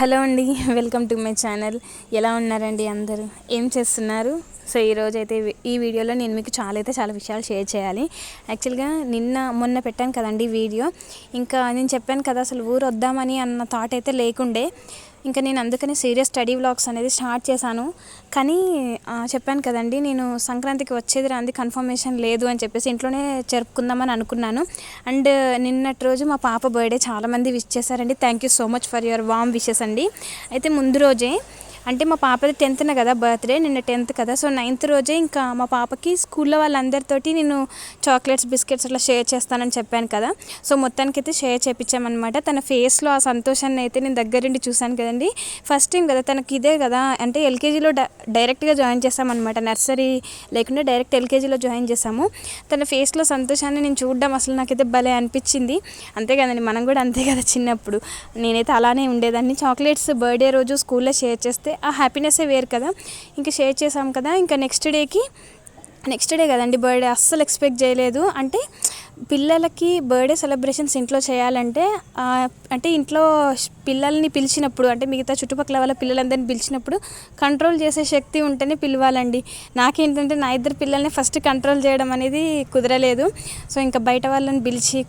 Hello అండి welcome to my channel. ఎలా ఉన్నారండి అందరూ? ఏం చేస్తున్నారు? సో ఈరోజు అయితే ఈ వీడియోలో నేను మీకు చాలా అయితే చాలా విషయాలు షేర్ చేయాలి. యాక్చువల్గా నిన్న మొన్న పెట్టాను కదండి వీడియో. ఇంకా నేను చెప్పాను కదా అసలు ఊరు వద్దామని అన్న థాట్ అయితే లేకుండే. ఇంకా నేను అందుకని సీరియస్ స్టడీ వ్లాగ్స్ అనేది స్టార్ట్ చేశాను. కానీ చెప్పాను కదండి నేను సంక్రాంతికి వచ్చేది రాంది కన్ఫర్మేషన్ లేదు అని చెప్పేసి ఇంట్లోనే జరుపుకుందామని అనుకున్నాను. అండ్ నిన్నటి రోజు మా పాప బర్త్డే చాలామంది విష్ చేశారండి. Thank you so much for your warm wishes అండి. అయితే ముందు రోజే అంటే మా పాపది టెన్త్న కదా బర్త్డే నిన్న టెన్త్ కదా. సో నైన్త్ రోజే ఇంకా మా పాపకి స్కూల్లో వాళ్ళందరితోటి నేను చాక్లెట్స్ బిస్కెట్స్ అట్లా షేర్ చేస్తానని చెప్పాను కదా. సో మొత్తానికి అయితే షేర్ చేయించామన్నమాట తన ఫేస్లో ఆ సంతోషాన్ని అయితే నేను దగ్గరుండి చూశాను కదండి. ఫస్ట్ టైం కదా తనకి ఇదే కదా అంటే ఎల్కేజీలో డైరెక్ట్గా జాయిన్ చేసామన్నమాట నర్సరీ లేకుండా డైరెక్ట్ ఎల్కేజీలో జాయిన్ చేసాము తన ఫేస్లో సంతోషాన్ని నేను చూడడం అసలు నాకైతే భలే అనిపించింది అంతే కదండి మనం కూడా అంతే కదా చిన్నప్పుడు. నేనైతే అలానే ఉండేదాన్ని. చాక్లెట్స్ బర్త్డే రోజు స్కూల్లో షేర్ చేస్తే ఆ హ్యాపీనెస్సే వేరు కదా. ఇంకా షేర్ చేసాం కదా. ఇంకా నెక్స్ట్ డేకి నెక్స్ట్ డే కదండి బర్త్డే అస్సలు ఎక్స్పెక్ట్ చేయలేదు. అంటే పిల్లలకి బర్త్డే సెలబ్రేషన్స్ ఇంట్లో చేయాలంటే అంటే ఇంట్లో పిల్లల్ని పిలిచినప్పుడు అంటే మిగతా చుట్టుపక్కల వాళ్ళ పిల్లలందరినీ పిలిచినప్పుడు కంట్రోల్ చేసే శక్తి ఉంటేనే పిలవాలండి. నాకేంటంటే నా ఇద్దరు పిల్లల్ని ఫస్ట్ కంట్రోల్ చేయడం అనేది కుదరలేదు. సో ఇంకా బయట వాళ్ళని పిలిచి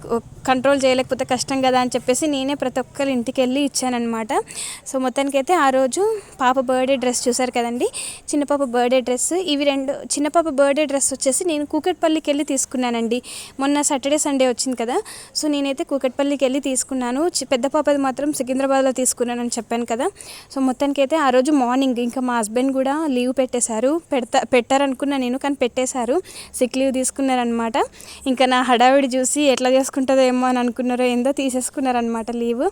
కంట్రోల్ చేయలేకపోతే కష్టం కదా అని చెప్పేసి నేనే ప్రతి ఒక్కరి ఇంటికి వెళ్ళి ఇచ్చానమాట సో మొత్తానికైతే ఆ రోజు పాప బర్త్డే డ్రెస్ చూసారు కదండి. చిన్న పాప బర్త్డే డ్రెస్. ఇవి రెండు చిన్న పాప బర్త్డే డ్రెస్ వచ్చేసి నేను కూకట్పల్లికి వెళ్ళి తీసుకున్నానండి. మొన్న సాటర్డే సండే వచ్చింది కదా. సో నేనైతే కూకట్పల్లికి వెళ్ళి తీసుకున్నాను. పెద్ద పాపది మాత్రం సికింద్రాబాద్లో తీసుకున్నాను అని చెప్పాను కదా. సో మొత్తానికైతే ఆ రోజు మార్నింగ్ ఇంకా మా హస్బెండ్ కూడా లీవ్ పెట్టేశారు. పెడతా పెట్టారనుకున్నా నేను కానీ పెట్టేశారు. సిక్ లీవ్ తీసుకున్నారనమాట ఇంకా నా హడావిడి చూసి ఎట్లా చేసుకుంటుందో ఏమో అని అనుకున్నారో ఏందో తీసేసుకున్నారనమాట లీవ్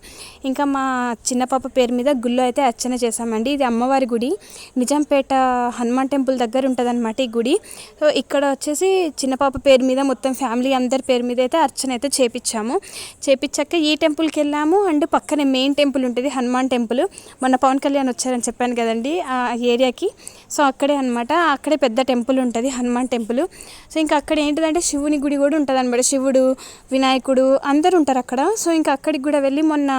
ఇంకా మా చిన్న పాప పేరు మీద గుళ్ళో అయితే అర్చన చేశామండి. ఇది అమ్మవారి గుడి. నిజాంపేట హనుమాన్ టెంపుల్ దగ్గర ఉంటుందన్నమాట ఈ గుడి. సో ఇక్కడ వచ్చేసి చిన్న పాప పేరు మీద మొత్తం ఫ్యామిలీ అందరి పేరు మీద అయితే అర్చన అయితే చేపించాము చేపించాక ఈ టెంపుల్కి వెళ్ళాము. అండ్ పక్కనే మెయిన్ టెంపుల్ ఉంటుంది హనుమాన్ టెంపుల్. మొన్న పవన్ కళ్యాణ్ వచ్చారని చెప్పాను కదండి ఆ ఏరియాకి. సో అక్కడే అనమాట అక్కడే పెద్ద టెంపుల్ ఉంటుంది హనుమాన్ టెంపుల్. సో ఇంకా అక్కడ ఏంటిదంటే శివుని గుడి కూడా ఉంటుంది అనమాట శివుడు వినాయకుడు అందరు ఉంటారు అక్కడ. సో ఇంకా అక్కడికి కూడా వెళ్ళి మొన్న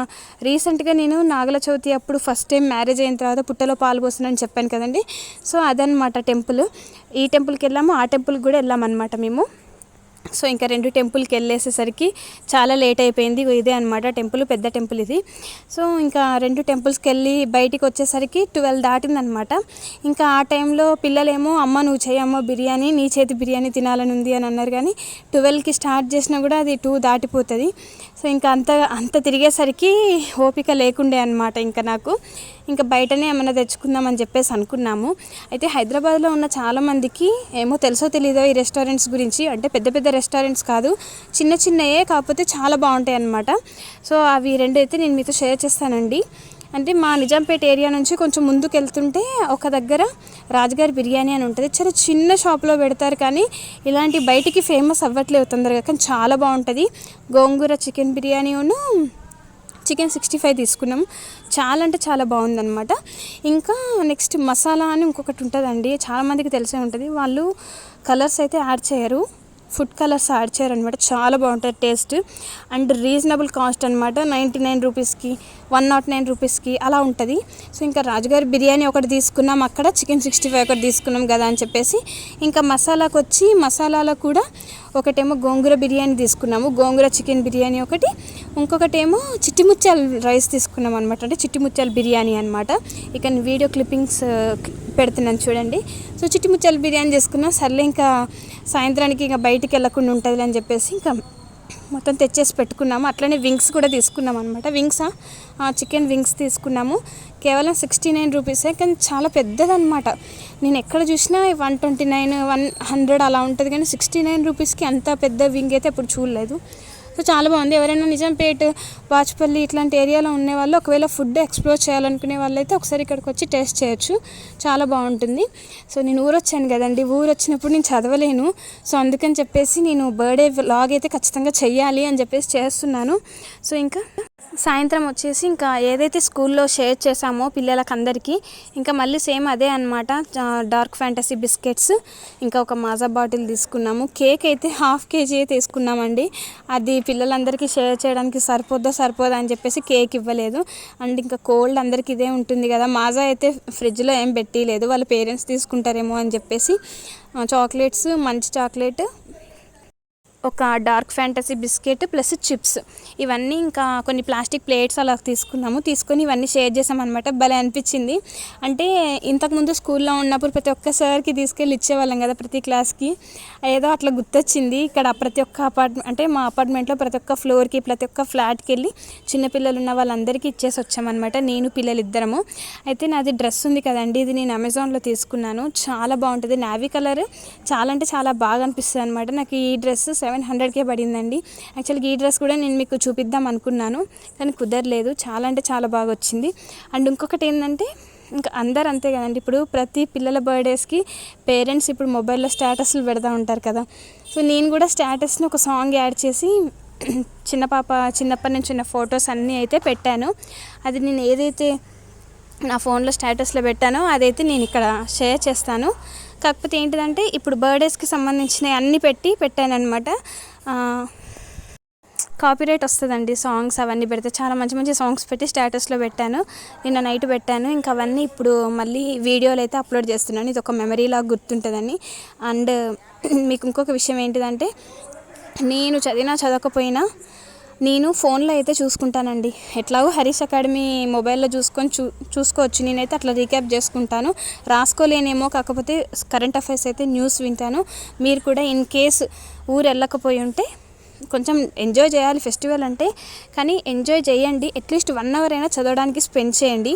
రీసెంట్గా నేను నాగల చవితి అప్పుడు ఫస్ట్ టైం మ్యారేజ్ అయిన తర్వాత పుట్టలో పాల్గొస్తున్నానని చెప్పాను కదండి. సో అదనమాట టెంపుల్. ఈ టెంపుల్కి వెళ్ళాము. ఆ టెంపుల్కి కూడా వెళ్ళామన్నమాట మేము. సో ఇంకా రెండు టెంపుల్కి వెళ్ళేసేసరికి చాలా లేట్ అయిపోయింది ఇదే అనమాట టెంపుల్ పెద్ద టెంపుల్ ఇది. సో ఇంకా రెండు టెంపుల్స్కి వెళ్ళి బయటికి వచ్చేసరికి ట్వెల్వ్ దాటిందనమాట ఇంకా ఆ టైంలో పిల్లలేమో అమ్మ నువ్వు చేయమ్మ బిర్యానీ నీ చేతి బిర్యానీ తినాలని ఉంది అని అన్నారు కానీ ట్వెల్వ్కి స్టార్ట్ చేసినా కూడా అది టూ దాటిపోతుంది. సో ఇంకా అంత అంత తిరిగేసరికి ఓపిక లేకుండే అనమాట ఇంకా నాకు. ఇంకా బయటనే ఏమైనా తెచ్చుకుందామని చెప్పేసి అనుకున్నాము. అయితే హైదరాబాద్లో ఉన్న చాలామందికి ఏమో తెలుసో తెలీదో ఈ రెస్టారెంట్స్ గురించి. అంటే పెద్ద పెద్ద రెస్టారెంట్స్ కాదు చిన్న చిన్నయే కాకపోతే చాలా బాగుంటాయి అన్నమాట. సో అవి రెండు అయితే నేను మీతో షేర్ చేస్తానండి. అంటే మా నిజాంపేట ఏరియా నుంచి కొంచెం ముందుకు వెళ్తుంటే ఒక దగ్గర రాజుగారి బిర్యానీ అని ఉంటుంది. చాలా చిన్న షాప్లో పెడతారు కానీ ఇలాంటి బయటికి ఫేమస్ అవ్వట్లేదు తొందరగా కానీ చాలా బాగుంటుంది. గోంగూర చికెన్ బిర్యానీను చికెన్ సిక్స్టీ ఫైవ్ తీసుకున్నాం. చాలా అంటే చాలా బాగుందన్నమాట. ఇంకా నెక్స్ట్ మసాలా అని ఇంకొకటి ఉంటుందండి. చాలామందికి తెలిసే ఉంటుంది. వాళ్ళు కలర్స్ అయితే యాడ్ చేయరు. ఫుడ్ కలర్స్ యాడ్ చేయరు అనమాట చాలా బాగుంటుంది టేస్ట్. అండ్ రీజనబుల్ కాస్ట్ అనమాట నైంటీ నైన్ రూపీస్కి వన్ నాట్ నైన్ రూపీస్కి అలా ఉంటుంది. సో ఇంకా రాజుగారి బిర్యానీ ఒకటి తీసుకున్నాం అక్కడ చికెన్ సిక్స్టీ ఫైవ్ ఒకటి తీసుకున్నాం కదా అని చెప్పేసి. ఇంకా మసాలాకు వచ్చి మసాలాలో కూడా ఒకటేమో గోంగూర బిర్యానీ తీసుకున్నాము. గోంగూర చికెన్ బిర్యానీ ఒకటి. ఇంకొకటేమో చిట్టిముత్యాల రైస్ తీసుకున్నాం అనమాట అంటే చిట్టిముత్యాల బిర్యానీ అనమాట ఇక వీడియో క్లిప్పింగ్స్ పెడుతున్నాను చూడండి. సో చిట్టిముత్యాల బిర్యానీ చేసుకున్నాం. సర్లే ఇంకా సాయంత్రానికి ఇంకా బయటికి వెళ్ళకుండా ఉంటుంది అని చెప్పేసి ఇంకా మొత్తం తెచ్చేసి పెట్టుకున్నాము. అట్లనే వింగ్స్ కూడా తీసుకున్నాం అనమాట వింగ్స్? చికెన్ వింగ్స్ తీసుకున్నాము. కేవలం సిక్స్టీ నైన్ రూపీసే కానీ చాలా పెద్దదనమాట నేను ఎక్కడ చూసినా one twenty nine one hundred అలా ఉంటుంది కానీ సిక్స్టీ నైన్ రూపీస్కి అంత పెద్ద వింగ్ అయితే ఇప్పుడు చూడలేదు. సో చాలా బాగుంది. ఎవరైనా నిజాంపేట్ వాచపల్లి ఇట్లాంటి ఏరియాలో ఉండే వాళ్ళు ఒకవేళ ఫుడ్ ఎక్స్ప్లోర్ చేయాలనుకునే వాళ్ళైతే ఒకసారి ఇక్కడికి వచ్చి టేస్ట్ చేయొచ్చు. చాలా బాగుంటుంది. సో నేను ఊరు వచ్చాను కదండి. ఊరు వచ్చినప్పుడు నేను చదవలేను. సో అందుకని చెప్పేసి నేను బర్త్డే వ్లాగ్ అయితే ఖచ్చితంగా చెయ్యాలి అని చెప్పేసి చేస్తున్నాను. సో ఇంకా సాయంత్రం వచ్చేసి ఇంకా ఏదైతే స్కూల్లో షేర్ చేసామో పిల్లలకి అందరికీ ఇంకా మళ్ళీ సేమ్ అదే అనమాట డార్క్ ఫ్యాంటసీ బిస్కెట్స్ ఇంకా ఒక మాజా బాటిల్ తీసుకున్నాము. కేక్ అయితే హాఫ్ కేజీ తీసుకున్నామండి. అది పిల్లలందరికీ షేర్ చేయడానికి సరిపోద్దా సరిపోదా అని చెప్పేసి కేక్ ఇవ్వలేదు. అండ్ ఇంకా కోల్డ్ అందరికీ ఇదే ఉంటుంది కదా. మాజా అయితే ఫ్రిడ్జ్లో ఏం పెట్టలేదు. వాళ్ళ పేరెంట్స్ తీసుకుంటారేమో అని చెప్పేసి చాక్లెట్స్ మంచి చాక్లెట్ ఒక dark fantasy biscuit plus chips. ఇవన్నీ ఇంకా కొన్ని ప్లాస్టిక్ ప్లేట్స్ అలా తీసుకున్నాము. తీసుకొని ఇవన్నీ షేర్ చేసామన్నమాట. భలే అనిపించింది. అంటే ఇంతకుముందు స్కూల్లో ఉన్నప్పుడు ప్రతి ఒక్క సార్కి తీసుకెళ్ళి ఇచ్చేవాళ్ళం కదా ప్రతి క్లాస్కి. ఏదో అట్లా గుర్తొచ్చింది. ఇక్కడ ప్రతి ఒక్క అపార్ట్మెంట్ అంటే మా అపార్ట్మెంట్లో ప్రతి ఒక్క ఫ్లోర్కి ప్రతి ఒక్క ఫ్లాట్కి వెళ్ళి చిన్నపిల్లలు ఉన్న వాళ్ళందరికీ ఇచ్చేసి వచ్చామన్నమాట. నేను పిల్లలు ఇద్దరము. అయితే నాది డ్రెస్ ఉంది కదండి. ఇది నేను అమెజాన్లో తీసుకున్నాను. చాలా బాగుంటుంది. నావీ కలర్ చాలా అంటే చాలా బాగా అనిపిస్తుంది అనమాట నాకు ఈ డ్రెస్ సెవెన్ హండ్రెడ్కే పడిందండి. యాక్చువల్గా ఈ డ్రెస్ కూడా నేను మీకు చూపిద్దాం అనుకున్నాను కానీ కుదరలేదు. చాలా అంటే చాలా బాగా వచ్చింది. అండ్ ఇంకొకటి ఏంటంటే ఇంకా అందరు అంతే కదండి. ఇప్పుడు ప్రతి పిల్లల బర్త్డేస్కి పేరెంట్స్ ఇప్పుడు మొబైల్లో స్టేటస్లు పెడతా ఉంటారు కదా. సో నేను కూడా స్టేటస్ని ఒక సాంగ్ యాడ్ చేసి చిన్న పాప చిన్నప్పటి నుంచి ఉన్న ఫొటోస్ అన్నీ అయితే పెట్టాను. అది నేను ఏదైతే నా ఫోన్లో స్టేటస్లో పెట్టానో అదైతే నేను ఇక్కడ షేర్ చేస్తాను. కాకపోతే ఏంటిదంటే ఇప్పుడు బర్త్డేస్కి సంబంధించినవి అన్నీ పెట్టి పెట్టాను అనమాట కాపీరైట్ వస్తుందండి సాంగ్స్ అవన్నీ పెడితే. చాలా మంచి మంచి సాంగ్స్ పెట్టి స్టేటస్లో పెట్టాను. నిన్న నైట్ పెట్టాను. ఇంకా అవన్నీ ఇప్పుడు మళ్ళీ వీడియోలు అయితే అప్లోడ్ చేస్తున్నాను. ఇది ఒక మెమరీ లాగా గుర్తుంటుందని. అండ్ మీకు ఇంకొక విషయం ఏంటిదంటే నేను చదివినా చదవకపోయినా నేను ఫోన్లో అయితే చూసుకుంటానండి. ఎట్లాగో హరీష్ అకాడమీ మొబైల్లో చూసుకొని చూ చూసుకోవచ్చు. నేనైతే అట్లా రీక్యాప్ చేసుకుంటాను. రాసుకోలేనేమో కాకపోతే కరెంట్ అఫైర్స్ అయితే న్యూస్ వింటాను. మీరు కూడా ఇన్ కేస్ ఊరు వెళ్ళకపోయి ఉంటే కొంచెం ఎంజాయ్ చేయాలి ఫెస్టివల్ అంటే కానీ ఎంజాయ్ చేయండి. అట్లీస్ట్ వన్ అవర్ అయినా చదవడానికి స్పెండ్ చేయండి.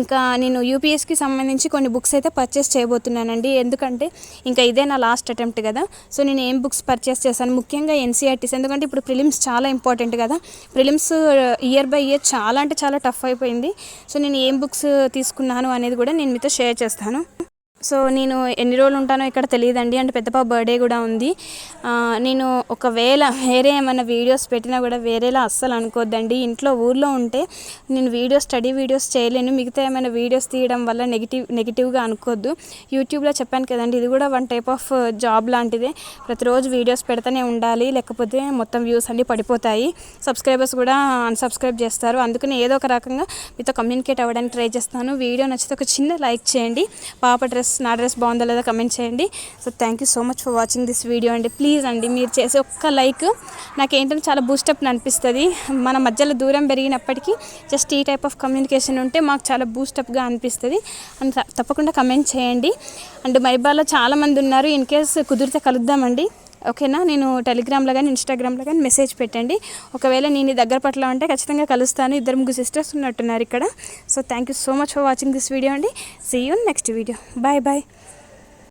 ఇంకా నేను యూపీఎస్కి సంబంధించి కొన్ని బుక్స్ అయితే పర్చేస్ చేయబోతున్నానండి. ఎందుకంటే ఇంకా ఇదే నా లాస్ట్ అటెంప్ట్ కదా. సో నేను ఏం బుక్స్ పర్చేస్ చేశాను? ముఖ్యంగా ఎన్సీఆర్టీస్ ఎందుకంటే ఇప్పుడు ప్రిలిమ్స్ చాలా ఇంపార్టెంట్ కదా. ప్రిలిమ్స్ ఇయర్ బై ఇయర్ చాలా అంటే చాలా టఫ్ అయిపోయింది. సో నేను ఏం బుక్స్ తీసుకున్నాను అనేది కూడా నేను మీతో షేర్ చేస్తాను. సో నేను ఎన్ని రోజులు ఉంటానో ఇక్కడ తెలియదండి. అంటే పెద్ద పాప బర్త్డే కూడా ఉంది. నేను ఒకవేళ వేరే ఏమైనా వీడియోస్ పెట్టినా కూడా వేరేలా అస్సలు అనుకోద్దండి. ఇంట్లో ఊర్లో ఉంటే నేను వీడియోస్ స్టడీ వీడియోస్ చేయలేను. మిగతా ఏమైనా వీడియోస్ తీయడం వల్ల నెగిటివ్ నెగిటివ్గా అనుకోవద్దు యూట్యూబ్లో చెప్పాను కదండి ఇది కూడా వన్ టైప్ ఆఫ్ జాబ్ లాంటిదే. ప్రతిరోజు వీడియోస్ పెడతానే ఉండాలి. లేకపోతే మొత్తం వ్యూస్ అన్నీ పడిపోతాయి. సబ్స్క్రైబర్స్ కూడా అన్సబ్స్క్రైబ్ చేస్తారు. అందుకని ఏదో ఒక రకంగా మీతో కమ్యూనికేట్ అవ్వడానికి ట్రై చేస్తాను. వీడియో నచ్చితే ఒక చిన్న లైక్ చేయండి. పాప డ్రెస్ నా డ్రెస్ బాగుందో లేదో కమెంట్ చేయండి. So thank you so much for watching this video అండి. ప్లీజ్ అండి మీరు చేసే ఒక్క లైక్ నాకు ఏంటంటే చాలా బూస్టప్ అనిపిస్తుంది. మన మధ్యలో దూరం పెరిగినప్పటికీ జస్ట్ ఈ టైప్ ఆఫ్ కమ్యూనికేషన్ ఉంటే మాకు చాలా బూస్టప్గా అనిపిస్తుంది. అండ్ తప్పకుండా కమెంట్ చేయండి. అండ్ మైబాలో చాలామంది ఉన్నారు. ఇన్ కేస్ కుదిరితే కలుద్దామండి. ఓకేనా? నేను టెలిగ్రామ్లో కానీ ఇన్స్టాగ్రామ్లో కానీ మెసేజ్ పెట్టండి. ఒకవేళ నేను దగ్గర పట్ల ఉంటే ఖచ్చితంగా కలుస్తాను. ఇద్దరు ముగ్గురు సిస్టర్స్ ఉన్నట్టున్నారు ఇక్కడ. So thank you so much for watching this video అండి. See you next video bye bye